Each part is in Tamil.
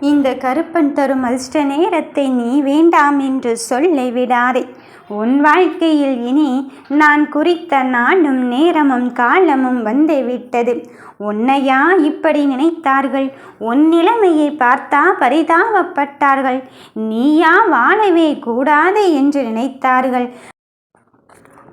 இந்த கருப்பன் தரும் அதிர்ஷ்ட நேரத்தை நீ வேண்டாம் என்று சொல்லை விடாதே. உன் வாழ்க்கையில் இனி நான் குறித்த நாளும் நேரமும் காலமும் வந்து விட்டது. உன்னையா இப்படி நினைத்தார்கள்? உன் நிலைமையை பார்த்தா பரிதாபப்பட்டார்கள். நீயா வாழவே கூடாது என்று நினைத்தார்கள்.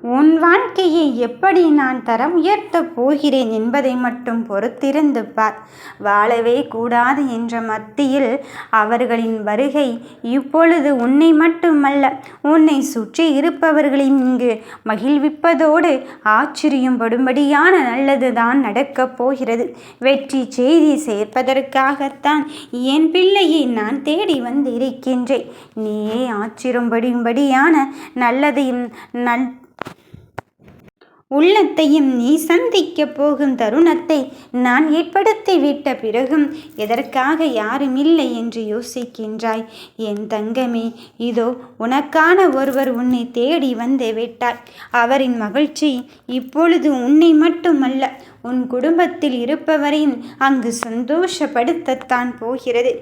உன் வாழ்க்கையை எப்படி நான் தரம் உயர்த்தப் போகிறேன் என்பதை மட்டும் பொறுத்திருந்து பார். வாழவே கூடாது என்ற மத்தியில் அவர்களின் வருகை இப்பொழுது உன்னை மட்டுமல்ல உன்னை சுற்றி இருப்பவர்களின் இங்கு மகிழ்விப்பதோடு ஆச்சரியம் படும்படியான நல்லதுதான் நடக்கப் போகிறது. வெற்றி செய்தி சேர்ப்பதற்காகத்தான் என் பிள்ளையை நான் தேடி வந்திருக்கின்றேன். நீயே ஆச்சரியம் படும்படியான நல்லதையும் நல் உள்ளத்தையும் நீ சந்திக்கப் போகும் தருணத்தை நான் ஏற்படுத்தி விட்ட பிறகும் எதற்காக யாரும் இல்லை என்று யோசிக்கின்றாய். என் தங்கமே இதோ உனக்கான ஒருவர் உன்னை தேடி வந்து விட்டார். அவரின் மகிழ்ச்சி இப்பொழுது உன்னை மட்டுமல்ல உன் குடும்பத்தில் இருப்பவரையும் அங்கு சந்தோஷப்படுத்தத்தான் போகிறது.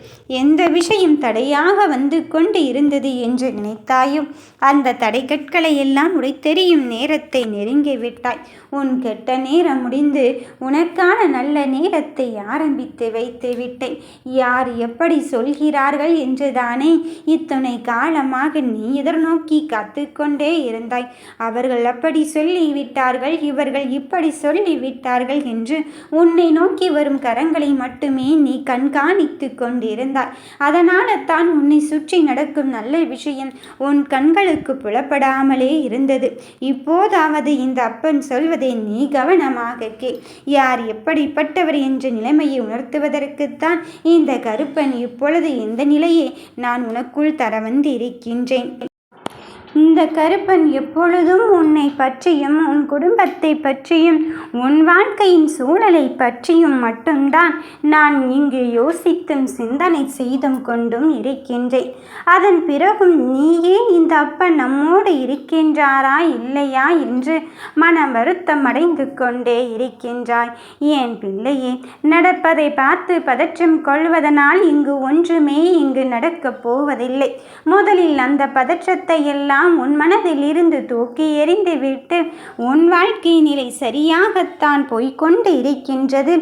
எந்த விஷயம் தடையாக வந்து கொண்டு இருந்தது என்று நினைத்தாயும் அந்த தடைக்கற்களை எல்லாம் உடைத்தெறியும் நேரத்தை நெருங்கிவிட்டாய் உன் கெட்ட நேரம் முடிந்து உனக்கான நல்ல நேரத்தை ஆரம்பித்து வைத்து விட்டேன். யார் எப்படி சொல்கிறார்கள் என்றுதானே இத்தனை காலமாக நீ எதிர்நோக்கி காத்து கொண்டே இருந்தாய். அவர்கள் அப்படி சொல்லிவிட்டார்கள் இவர்கள் இப்படி சொல்லிவிட்டார்கள். என்று உன்னை நோக்கி வரும் கரங்களை மட்டுமே நீ கண்காணித்து கொண்டிருந்தாய். அதனால தான் உன்னை சுற்றி நடக்கும் நல்ல விஷயம் உன் கண்களுக்கு புலப்படாமலே இருந்தது. இப்போதாவது இந்த அப்பன் சொல்வதை நீ கவனமாக கே யார் எப்படிப்பட்டவர் என்ற நிலைமையை உணர்த்துவதற்குத்தான் இந்த கருப்பன் இப்பொழுது இந்த நிலையை நான் உனக்குள் தர வந்து கருப்பன் எப்பொழுதும் உன்னை பற்றியும் உன் குடும்பத்தை பற்றியும் உன் வாழ்க்கையின் சூழலை பற்றியும் மட்டும்தான் நான் இங்கு யோசித்தும் சிந்தனை செய்தும் கொண்டும் இருக்கின்றேன். அதன் பிறகும் நீயே இந்த அப்பன் நம்மோடு இருக்கின்றாரா இல்லையா என்று மன வருத்தம் அடைந்து கொண்டே இருக்கின்றாய். ஏன் பிள்ளையே நடப்பதை பார்த்து பதற்றம் கொள்வதனால் இங்கு ஒன்றுமே இங்கு நடக்கப் போவதில்லை. முதலில் அந்த பதற்றத்தை எல்லாம் எல்லாம் உன் மனதில் இருந்து தூக்கி எறிந்துவிட்டு உன் வாழ்க்கை நிலை சரியாகத்தான் போய்கொண்டு இருக்கின்றது.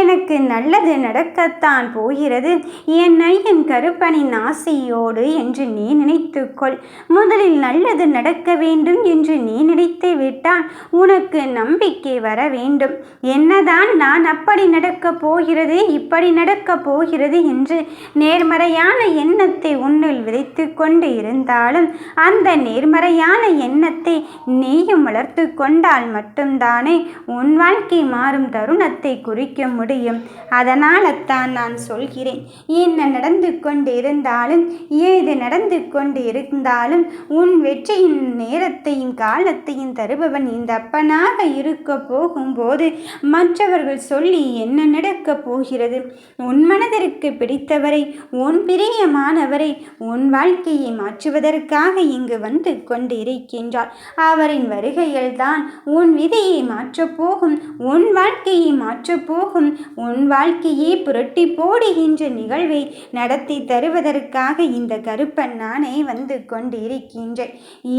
எனக்கு நல்லது நடக்கத்தான் போகிறது. என் ஐயன் கருப்பனின் ஆசையோடு என்று நீ நினைத்துக்கொள். முதலில் நல்லது நடக்க வேண்டும் என்று நீ நினைத்து விட்டால் உனக்கு நம்பிக்கை வர வேண்டும். என்னதான் நான் அப்படி நடக்கப் போகிறது இப்படி நடக்கப் போகிறது என்று நேர்மறையான எண்ணத்தை உன்னில் விதைத்து கொண்டு இருந்தாலும் அந்த நேர்மறையான எண்ணத்தை நீயும் வளர்த்து கொண்டால் மட்டும்தானே உன் வாழ்க்கை மாறும் தருணத்தை குறிக்க முடியும். அதனால தான் நான் சொல்கிறேன் என்ன நடந்து கொண்டு இருந்தாலும் ஏது நடந்து கொண்டு இருந்தாலும் உன் வெற்றியின் நேரத்தையும் காலத்தையும் தருபவன் இந்த அப்பனாக இருக்க போகும்போது மற்றவர்கள் சொல்லி என்ன நடக்கப் போகிறது? உன் மனதிற்கு பிடித்தவரை உன் பிரியமானவரை உன் வாழ்க்கையை மாற்றுவதற்காக இங்கு வந்து கொண்டிருக்கின்றார். அவரின் அவரின் வருகையில்தான் உன் விதியை மாற்றப்போகும் உன் வாழ்க்கையை மாற்றப்போகும் உன் வாழ்க்கையை புரட்டி போடுகின்ற நிகழ்வை நடத்தி தருவதற்காக இந்த கருப்பன் நானே வந்து கொண்டிருக்கின்றேன்.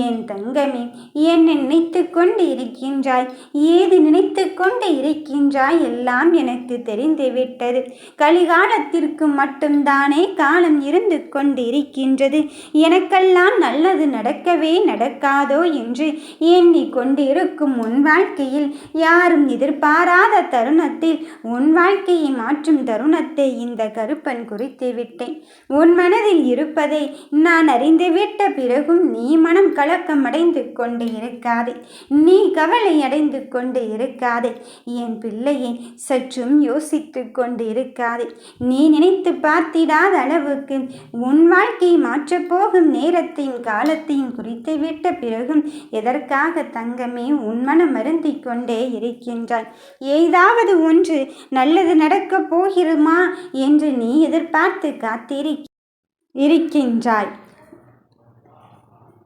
என் தங்கமே என்னை நினைத்து கொண்டு இருக்கின்றாய் ஏது நினைத்து கொண்டு இருக்கின்றாய் எல்லாம் எனக்கு தெரிந்துவிட்டது. கலிகாலத்திற்கு மட்டும்தானே காலம் இருந்து கொண்டு இருக்கின்றது எனக்கெல்லாம் நல்லது நடக்கவே நடக்காதோ என்று எண்ணிக்கொண்டிருக்கும் உன் வாழ்க்கையில் யாரும் எதிர்பாராத தருணத்தில் உன் வாழ்க்கையை மாற்றும் தருணத்தை இந்த கருப்பன் குறித்து விட்டேன். உன் மனதில் இருப்பதை நான் அறிந்துவிட்ட பிறகும் நீ மனம் கலக்கம் அடைந்து கொண்டு இருக்காதே. நீ கவலை அடைந்து கொண்டு இருக்காதே. என் பிள்ளையை சற்றும் யோசித்து கொண்டு இருக்காதே. நீ நினைத்து பார்த்திடாத அளவுக்கு உன் வாழ்க்கையை மாற்றப்போகும் நேரத்தையும் காலத்தையும் குறித்து விட்ட பிறகும் எதற்காக தங்கமே உன்மனம் மருந்திக் கொண்டே இருக்கின்றாய்? ஏதாவது ஒன்று நல்லது நடக்கப் போகிறமா என்று நீ எதிர்பார்த்து காத்திரி இருக்கின்றாய்.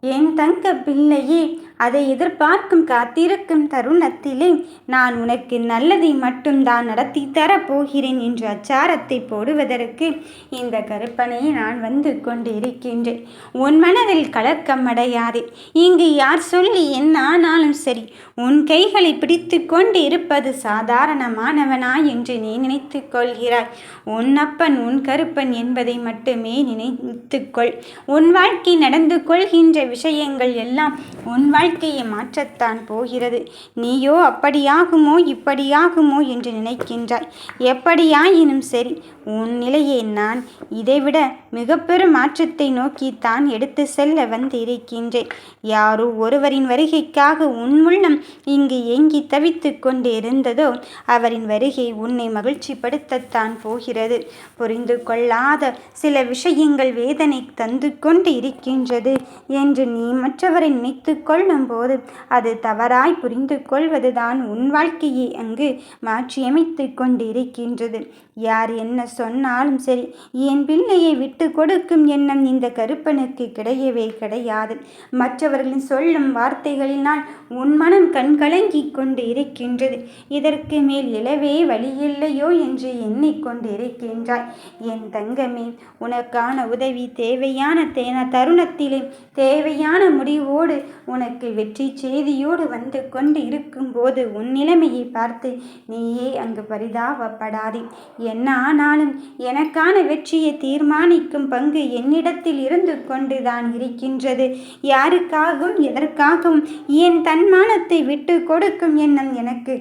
என் தங்க பிள்ளையே அதை எதிர்பார்க்கும் காத்திருக்கும் தருணத்திலே நான் உனக்கு நல்லதை மட்டும்தான் நடத்தி தரப்போகிறேன் என்று அச்சாரத்தை போடுவதற்கு இந்த கருப்பனையை நான் வந்து கொண்டிருக்கின்றேன். உன் மனதில் கலக்கம் அடையாதே. இங்கு யார் சொல்லி என்ன ஆனாலும் சரி உன் கைகளை பிடித்து கொண்டு இருப்பது சாதாரணமானவனா என்று நீ நினைத்து கொள்கிறாய். உன் அப்பன் உன் கருப்பன் என்பதை மட்டுமே நினைத்துக்கொள் உன் வாழ்க்கை நடந்து கொள்கின்ற விஷயங்கள் எல்லாம் உன் வாழ்க்கையை மாற்றத்தான் போகிறது. நீயோ அப்படியாகுமோ இப்படியாகுமோ என்று நினைக்கின்றாய். எப்படியாயினும் சரி உன் நிலையை நான் இதைவிட மிக பெரும் மாற்றத்தை நோக்கித்தான் எடுத்து செல்ல வந்திருக்கின்றேன். யாரோ ஒருவரின் வருகைக்காக உன் உள்ளம் இங்கு ஏங்கி தவித்து கொண்டு இருந்ததோ அவரின் வருகை உன்னை மகிழ்ச்சிப்படுத்தத்தான் போகிறது. புரிந்து கொள்ளாத சில விஷயங்கள் வேதனை தந்து கொண்டு இருக்கின்றது என்று நீ மற்றவரை நினைத்து கொள்ளும் போது அது தவறாய் புரிந்து கொள்வதுதான் உன் வாழ்க்கையை அங்கு மாற்றியமைத்து கொண்டிருக்கின்றது. யார் என்ன சொன்னாலும் சரி என் பிள்ளையை விட்டு கொடுக்கும் எண்ணம் இந்த கருப்பனுக்கு கிடையவே கிடையாது. மற்றவர்களின் சொல்லும் வார்த்தைகளினால் உன் மனம் கண்கலங்கி கொண்டு இருக்கின்றது. இதற்கு மேல் இளவே வழியில்லையோ என்று எண்ணிக்கொண்டு இருக்கின்றாய். என் தங்கமே உனக்கான உதவி தேவையான தேன தருணத்திலே தேவையான முடிவோடு உனக்கு வெற்றி செய்தியோடு வந்து கொண்டு இருக்கும்போது உன் நிலைமையை பார்த்து நீயே அங்கு பரிதாபப்படாதே. என்ன ஆனாலும் எனக்கான வெற்றியை தீர்மானிக்கும் பங்கு என்னிடத்தில் இருந்து கொண்டுதான் இருக்கின்றது. யாருக்காகவும் எதற்காகவும் என் தன்மானத்தை விட்டு கொடுக்கும் எண்ணம் எனக்கு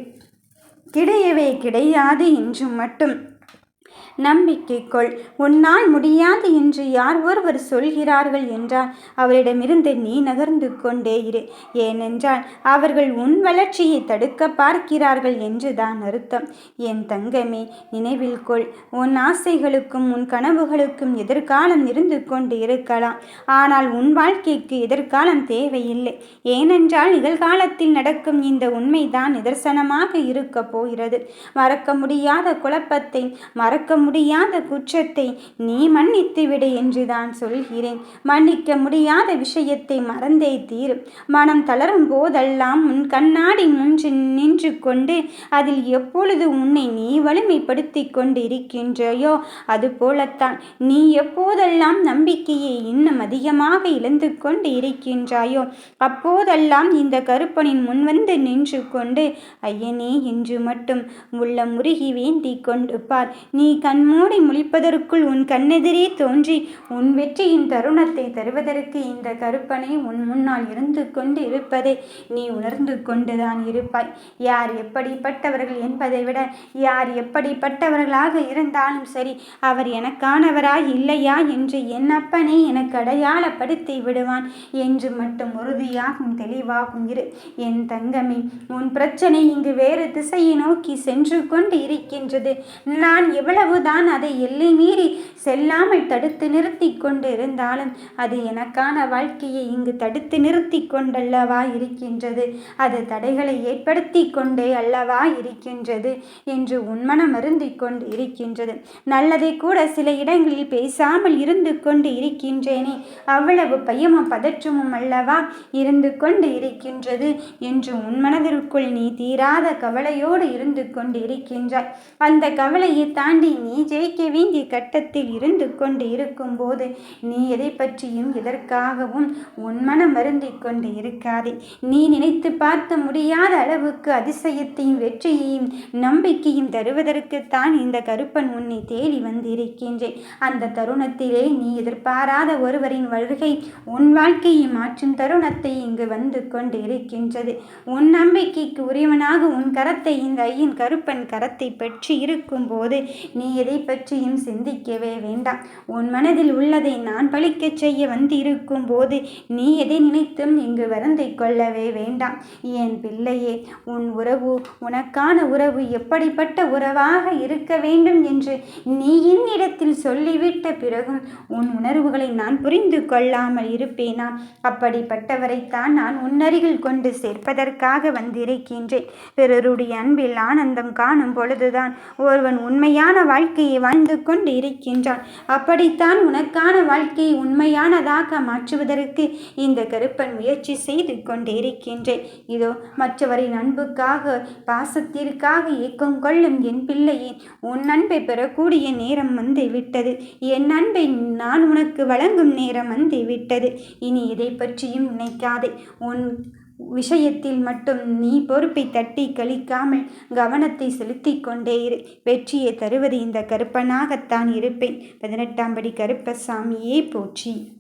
கிடையவே கிடையாது என்றும் மட்டும் நம்பிக்கை கொள் உன்னால் முடியாது என்று யார் ஒருவர் சொல்கிறார்கள் என்றால் அவரிடமிருந்து நீ நகர்ந்து கொண்டே இரு. ஏனென்றால் அவர்கள் உன் வளர்ச்சியை தடுக்க பார்க்கிறார்கள் என்றுதான் அர்த்தம். என் தங்கமே நினைவில் கொள். உன் ஆசைகளுக்கும் உன் கனவுகளுக்கும் எதிர்காலம் இருந்து கொண்டு இருக்கலாம். ஆனால் உன் வாழ்க்கைக்கு எதிர்காலம் தேவையில்லை. ஏனென்றால் நிகழ்காலத்தில் நடக்கும் இந்த உண்மைதான் நிதர்சனமாக இருக்க போகிறது. மறக்க முடியாத குழப்பத்தை மறக்க முடியாத குற்றத்தை நீ மன்னித்து விடு என்றுதான் சொல்கிறேன். மன்னிக்க முடியாத விஷயத்தை மறந்தே தீரும். மனம் தளரும் போதெல்லாம் உன் கண்ணாடி முன்று நின்று கொண்டு அதில் எப்பொழுது உன்னை நீ வலிமைப்படுத்தி கொண்டு இருக்கின்றையோ அதுபோலத்தான் நீ எப்போதெல்லாம் நம்பிக்கையை இன்னும் அதிகமாக இழந்து கொண்டு இருக்கின்றாயோ அப்போதெல்லாம் இந்த கருப்பனின் முன்வந்து நின்று கொண்டு ஐயனே என்று மட்டும் உள்ள முருகி வேண்டி கொண்டு பார். நீ கண்மூடி முழிப்பதற்குள் உன் கண்ணெதிரே தோன்றி உன் வெற்றியின் தருணத்தை தருவதற்கு இந்த கருப்பனை உன் முன்னால் இருந்து கொண்டு இருப்பதை நீ உணர்ந்து கொண்டுதான் இருப்பாய். யார் எப்படிப்பட்டவர்கள் என்பதை விட யார் எப்படிப்பட்டவர்களாக இருந்தாலும் சரி அவர் எனக்கானவரா இல்லையா என்று என் அப்பனை எனக்கு அடையாளப்படுத்தி விடுவான் என்று மட்டும் உறுதியாகும் தெளிவாகும் இரு. என் தங்கமே உன் பிரச்சனை இங்கு வேறு திசையை நோக்கி சென்று கொண்டு இருக்கின்றது. நான் எவ்வளவு தான் அதை எல்லை மீறி செல்லாமல் தடுத்து நிறுத்தி கொண்டு இருந்தாலும் அது எனக்கான வாழ்க்கையை இங்கு தடுத்து நிறுத்தி கொண்டல்லவா இருக்கின்றது. அது தடைகளை ஏற்படுத்தி கொண்டே அல்லவா இருக்கின்றது என்று உன்மனம் அருந்தி கொண்டு இருக்கின்றது நல்லதை கூட சில இடங்களில் பேசாமல் இருந்து கொண்டு இருக்கின்றேனே அவ்வளவு பயமும் பதற்றமும் அல்லவா இருந்து கொண்டு இருக்கின்றது என்று உன் மனதிற்குள் நீ தீராத கவலையோடு இருந்து கொண்டு இருக்கின்றாய் அந்த கவலையை தாண்டி நீ ஜெயிக்க வேண்டிய கட்டத்தில் இருந்து கொண்டு இருக்கும்போது நீ எதை பற்றியும் எதற்காகவும் உன் மனம் வருந்திக் கொண்டு இருக்காதே. நீ நினைத்து பார்க்க முடியாத அளவுக்கு அதிசயத்தையும் வெற்றியையும் நம்பிக்கையும் தருவதற்குத்தான் இந்த கருப்பன் உன்னை தேடி வந்திருக்கின்றேன். அந்த தருணத்திலே நீ எதிர்பாராத ஒருவரின் வருகை உன் வாழ்க்கையை மாற்றும் தருணத்தை இங்கு வந்து கொண்டு இருக்கின்றது உன் நம்பிக்கைக்கு உரியவனாக உன் கரத்தை இந்த ஐயன் கருப்பன் கரத்தை பற்றி இருக்கும்போது நீ எதை பற்றியும் சிந்திக்கவே வேண்டாம். உன் மனதில் உள்ளதை நான் பழிக்கச் செய்ய வந்திருக்கும் போது நீ எதை நினைத்தும் இங்கு வரந்தை கொள்ளவே வேண்டாம். என் பிள்ளையே உன் உறவு உனக்கான உறவு எப்படிப்பட்ட உறவாக இருக்க வேண்டும் என்று நீ என்னிடத்தில் சொல்லிவிட்ட பிறகும் உன் உணர்வுகளை நான் புரிந்து கொள்ளாமல் இருப்பேனா? அப்படிப்பட்டவரைத்தான் நான் உன்னருகில் கொண்டு சேர்ப்பதற்காக வந்திருக்கின்றேன். பிறருடைய அன்பில் ஆனந்தம் காணும் பொழுதுதான் ஒருவன் உண்மையான வாழ்க்கை வாழ்க்கையை வாழ்ந்து கொண்டு இருக்கின்றான் அப்படித்தான் உனக்கான வாழ்க்கையை உண்மையானதாக மாற்றுவதற்கு இந்த கருப்பன் முயற்சி செய்து கொண்டு இருக்கின்றேன் இதோ மற்றவரின் அன்புக்காக பாசத்திற்காக ஏக்கம் கொள்ளும் என் பிள்ளையே உன் அன்பை பெறக்கூடிய நேரம் வந்து விட்டது என் அன்பை நான் உனக்கு வழங்கும் நேரம் வந்து விட்டது இனி இதை பற்றியும் நினைக்காதே. உன் விஷயத்தில் மட்டும் நீ பொறுப்பை தட்டி கழிக்காமல் கவனத்தை செலுத்தி கொண்டே இரு. வெற்றியை தருவது இந்த கருப்பனாகத்தான் இருப்பேன். பதினெட்டாம் படி கருப்பசாமியே போற்றி.